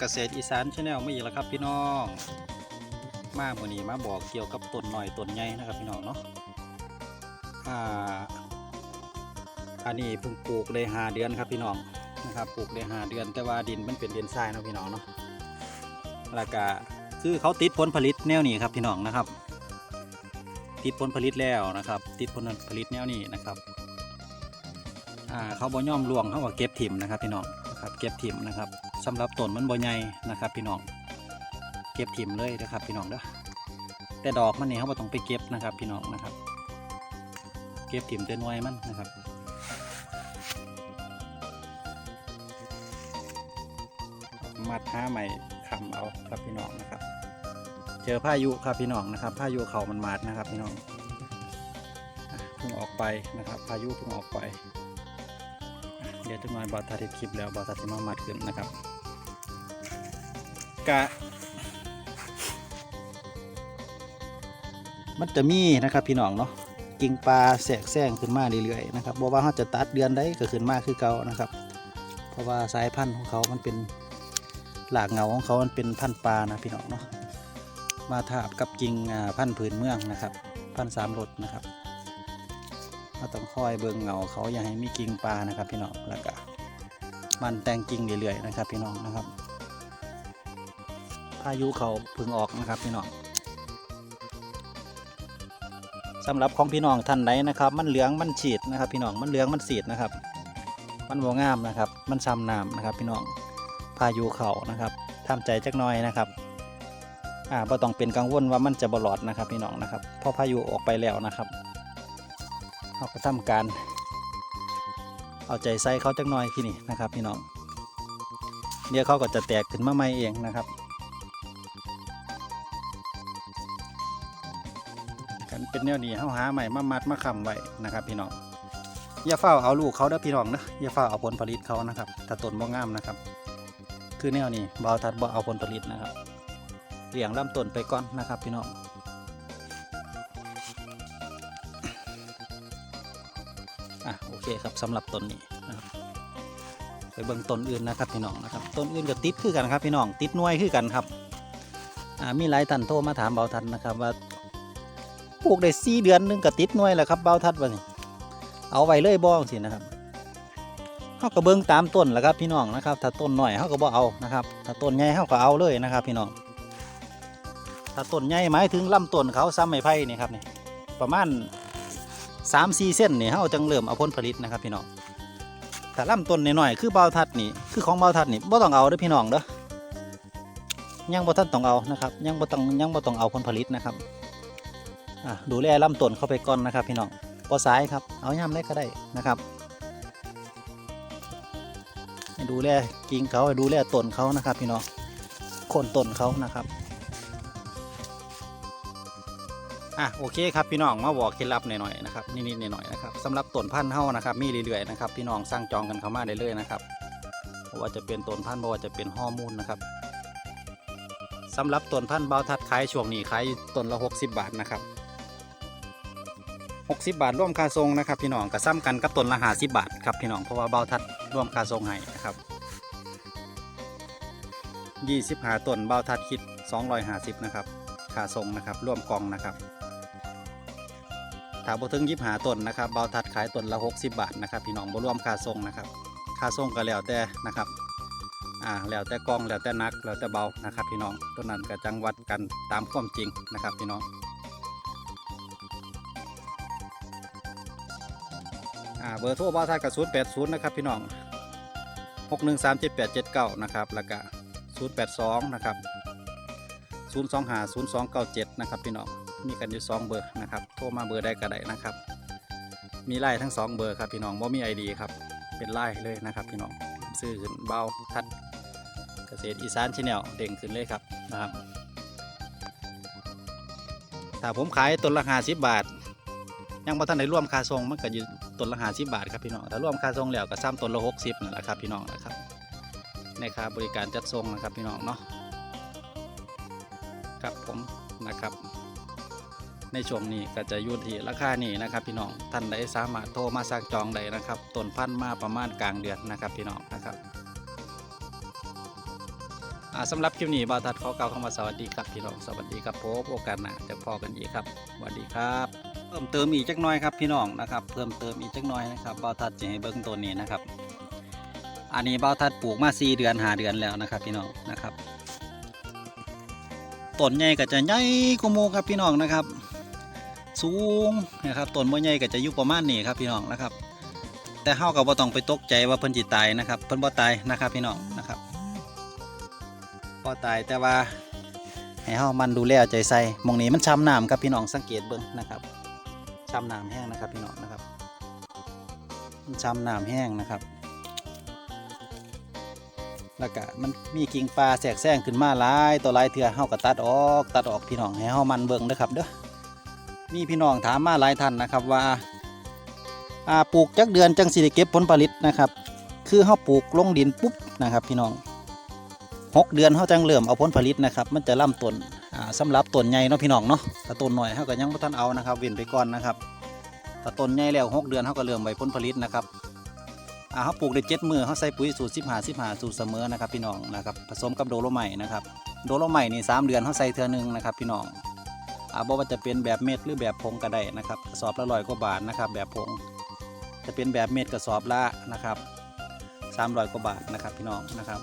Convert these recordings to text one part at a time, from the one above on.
เกษตรอีสานชาแนลมาอีกแล้วครับพี่น้อง มาเมื่อนี้มาบอกเกี่ยวกับต้นหน่อยต้นใหญ่นะครับพี่น้องเนาะอ่าอันนี้เพิ่งปลูกได้หาเดือนครับพี่น้องนะครับปลูกได้หาเดือนแต่ว่าดินมันเป็นดินทรายนะพี่น้องเนาะแล้วก็คือเขาติดผลผลิตแนวนี้ครับพี่น้องนะครับ ติดผลผลิตแล้วนะครับ ติดผลผลิตแนวนี้นะครับอ่าเขาบ่ย่อมลวงเขาก็เก็บถิ่มนะครับพี่น้องนะครับ เก็บถิ่มนะครับ สำหรับต้นมันบ่ใหญ่นะครับพี่น้องเก็บถิ่มเลยนะครับพี่น้องเด้อแต่ดอกมันนี่เขาบ่ต้องไปเก็บนะครับพี่น้องนะครับ เก็บถิ่มแต่หน่วยมันนะครับมัดห้าใหม่คำเอาครับพี่น้องนะครับ เจอพายุครับพี่น้องนะครับพายุเขามันมาดนะครับพี่น้องเพิ่งออกไปนะครับ พายุเพิ่งออกไป เดี๋ยวจะมาบอทัดคลิปแล้วบอทัดจะมามัดขึ้นนะครับ กะ มันจะมีนะครับพี่น้องเนาะกิ่งปลาแสกแซงขึ้นมาเรื่อยๆนะครับบอกว่าเขาจะตัดเดือนได้ก็ขึ้นมาคือเก่านะครับ เพราะว่าสายพันธุ์ของเขามันเป็นหลากเงาของเขามันเป็นพันธุ์ปลานะพี่น้องเนาะมาทาบกับกิ่งอ่าพันธุ์ผืนเมืองนะครับ พันธุ์สามรสนะครับเราต้องคอยเบิ่งเงาเขาอย่าให้มีกิ่งปลานะครับพี่น้องแล้วก็มันแต่งกิ่งเรื่อยๆนะครับพี่น้องนะครับ พายุเขาพึ่งออกนะครับพี่น้องสำหรับของพี่น้องท่านใดนะครับ มันเหลืองมันฉีดนะครับ พี่น้องมันเหลืองมันสีดนะครับ มันบ่งามนะครับ มันซ้ำน้ำนะครับ พี่น้องพายุเขานะครับทำใจจักหน่อยนะครับอ่าบ่ต้องเป็นกังวลว่ามันจะบลอดนะครับ พี่น้องนะครับเพราะพายุออกไปแล้วนะครับเขาก็ทำการ เอาใจใส่เขาจักหน่อยที่นี่นะครับ พี่น้องเดี๋ยวเขาก็จะแตกขึ้นมาใหม่เองนะครับ เป็นแนวนี้เขาหาใหม่มามัดมาคำไว้นะครับ พี่น้องอย่าเฝ้าเอาลูกเขาเด้อพี่น้องนะอย่าเฝ้าเอาผลผลิตเขานะครับถ้าต้นบ่งามนะครับ คือแนวนี้บาวทัดบ่เอาผลผลิตนะครับเลี้ยงลำต้นไปก่อนนะครับ พี่น้องอะโอเคครับสำหรับต้นนี้นะครับไปเบิ่งต้นอื่นนะครับพี่น้องนะครับต้นอื่นก็ติดคือกันครับพี่น้องติดน่วยคือกันครับอ่ามีหลายท่านโทรมาถามเบาทันนะครับว่า ปลูกได้สี่เดือนนึงก็ติดหน่วยแล้วครับเบาทัดว่านี่เอาไว้เลยบ้องสินะครับเขาก็เบิ่งตามต้นแหละครับพี่น้องนะครับ ถ้าต้นหน่อยเขาก็บ่เอานะครับ ถ้าต้นใหญ่เขาก็เอาเลยนะครับ พี่น้องถ้าต้นใหญ่หมายถึงลำต้นเขาซ้ำไม้ไผ่นี่ครับนี่ประมาณสามสี่เส้นนี่เขาจังเริ่มเอาผลผลิตนะครับพี่น้องแต่ลำต้นน้อยๆคือเบาทัดนี่คือของเบาทัดนี่บ่ต้องเอาเด้อพี่น้องเด้อยังบ่ทันต้องเอานะครับ ยังบ่ต้องยังบ่ต้องเอาผลผลิตนะครับ ดูแลลำต้นเข้าไปก่อนนะครับ พี่น้องบ่สายครับ เอาย่ำได้ก็ได้นะครับดูแลกิ่งเขาดูแลต้นเขานะครับ พี่น้องคนต้นเขานะครับอะโอเคครับพี่น้องมาบอกเคล็ดลับหน่อยๆนะครับนิดๆหน่อยๆนะครับสำหรับต้นพันธุ์เฮานะครับมีเรื่อยๆนะครับพี่น้องสั่งจองกันเข้ามาได้เลยนะครับเพราะว่าจะเป็นต้นพันธุ์ว่าจะเป็นฮอร์โมนนะครับสำหรับต้นพันธุ์เบาทัดขายช่วงนี้ขายต้นละ 60 บาทนะครับ 60บาทร่วมค่าทรงนะครับพี่น้องก็ซ้ำกันกับต้นละ50บาทครับพี่น้องเพราะว่าเบาทัดร่วมค่าทรงให้นะครับ25ต้นเบาทัดคิด250นะครับค่าทรงนะครับร่วมกองนะครับถ้าบ่ถึงยิบหาต้นนะครับเบาทัดขายต้นละ60บาทนะครับพี่น้องบ่รวมค่าส่งนะครับค่าส่งก็แล้วแต่นะครับอ่าแล้วแต่กองแล้วแต่นักแล้วแต่เบานะครับพี่น้องต้นนั้นก็จังวัดกันตามความจริงนะครับพี่น้อง อ่าเบอร์โทรเบาทัดกับ080นย์นะครับพี่น้อง6137879นะครับแล้วก็082นะครับ025 0297นย์สองเก้าเจ็ดนะครับพี่น้องมีกันอยู่สองเบอร์นะครับโทรมาเบอร์ได้ก็ได้นะครับ มีไล่ทั้งสองเบอร์ครับพี่น้องบ่ามีไอดีครับเป็นไล่เลยนะครับพี่น้องซื้อขึ้นเบาทัดเกษตรอีสานชแนลเด้งขึ้นเลยครับนะครับถ้าผมขายต้นละห้าสิบบาท ยังบ่ทันได้ร่วมค่าทรงมันก็อยู่ ต้นละห้าสิบบาทครับพี่น้องถ้าร่วมค่าทรงแล้วก็ซ้ำต้นละหกสิบนั่นแหละครับพี่น้องนะครับในค่าบริการจัดส่งนะครับพี่น้องเนาะครับผมนะครับ ในช่วงนี้ก็จะอยู่ที่ราคานี้นะครับพี่น้องท่านใดสามารถโทรมาสั่งจองได้นะครับต้นพันธุ์มาประมาณกลางเดือนนะครับพี่น้องนะครับสำหรับคลิปนี้บาทัดขอกล่าวคำว่าสวัสดีครับพี่น้องสวัสดีครับพบโอกาสหน้าจะพอกันอีกครับสวัสดีครับ เพิ่มเติมอีกจักหน่อยครับพี่น้องนะครับเพิ่มเติมอีกจักหน่อยนะครับบ่าวทัดจะให้เบิ่งตัวนี้นะครับ อันนี้บ่าวทัดปลูกมา4เดือน5เดือนแล้วนะครับพี่น้องนะครับต้นใหญ่ก็จะใหญ่กว่าหมู่ครับพี่น้องนะครับ สูงนะครับต้นบ่ใหญ่ก็จะอยู่ประมาณนี้ครับพี่น้องนะครับ แต่เฮาก็บ่ต้องไปตกใจว่าเพิ่นสิตายนะครับ เพิ่นบ่ตายนะครับพี่น้องนะครับบ่ตายแต่ว่าให้เฮามันดูแลใจใส่มองนี้มันช้ำน้ำครับพี่น้องสังเกตเบิ่งนะครับ ช้ำน้ำแห้งนะครับพี่น้องนะครับมันช้ำน้ำแห้งนะครับแล้วก็มันมีกิ่งปลาแสกแซงขึ้นมาหลายตัวหลายเถื่อเฮาก็ตัดออกตัดออกพี่น้องให้เฮามันเบิ่งเด้อครับเด้อมีพี่น้องถามมาหลายท่านนะครับว่าอ่าปลูกจักเดือนจังสิได้เก็บผลผลิตนะครับ คือเฮาปลูกลงดินปุ๊บนะครับ พี่น้องหกเดือนเฮาจังเริ่มเอาผลผลิตนะครับ มันจะล่ำต้น อ่าสำหรับต้นใหญ่เนาะพี่น้องเนาะถ้าต้นหน่อยเฮาก็ยังบ่ทันเอานะครับเว้นไปก่อนนะครับถ้าต้นใหญ่แล้วหกเดือนเฮาก็เริ่มใบผลผลิตนะครับอ่าเฮาปลูกได้เจ็ดมือเฮาใส่ปุ๋ยสูตร15 15สูตรเสมอนะครับพี่น้องนะครับผสมกับโดโลไมต์นะครับโดโลไมต์นี่สามเดือนเฮาใส่เทือหนึงนะครับพี่น้องอ่าบ่ว่าจะเป็นแบบเม็ดหรือแบบผงก็ได้นะครับกระสอบละร้อยกว่าบาทนะครับแบบผงจะเป็นแบบเม็ดกระสอบละนะครับ300กว่าบาทนะครับพี่น้องนะครับ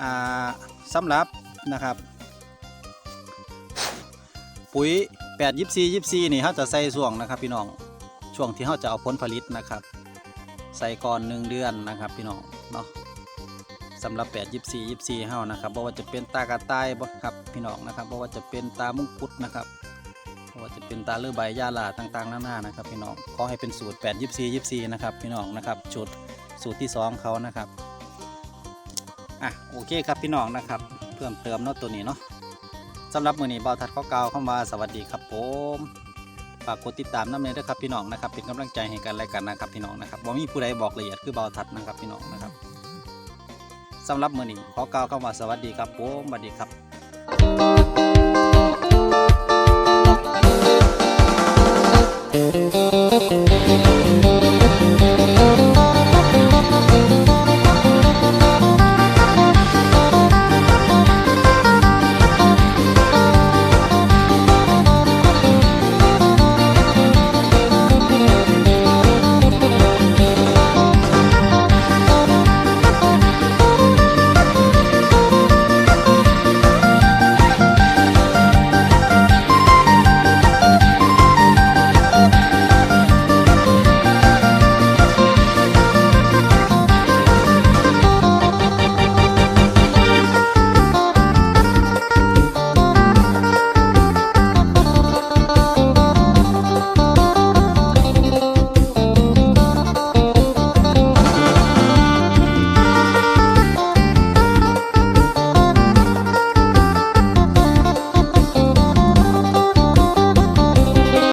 อ่าสำหรับ นะครับ ปุ๋ย8 24 24นี่เขาจะใส่ช่วงนะครับ พี่น้องช่วงที่เขาจะเอาผลผลิตนะครับ ใส่ก่อนหนึ่งเดือนนะครับ พี่น้องเนาะสำหรับ 8 24 24เฮานะครับบ่ว่าจะเป็นตากระต่ายบ่ครับพี่น้องนะครับบ่ว่าจะเป็นตามุงคุดนะครับเพราะว่าจะเป็นตาเลือใบยาลาต่างๆนานานะครับ พี่น้องขอให้เป็นสูตร 8 24 24นะครับพี่น้องนะครับสูตรสูตรที่ 2เขานะครับอะโอเคครับพี่น้องนะครับ เพิ่มเติมเนาะตัวนี้เนาะสำหรับมือนี้เบาทัดข้อกาวเข้ามาสวัสดีครับผมฝากกดติดตามน้ำเนยด้วยครับพี่น้องนะครับ เป็นกำลังใจให้กันและกันนะครับพี่น้องนะครับว่ามีผู้ใดบอกละเอียดคือเบาทัดนะครับพี่น้องนะครับสำหรับมือนี้ขอกาวเข้ามาสวัสดีครับผมสวัสดีครับ Thank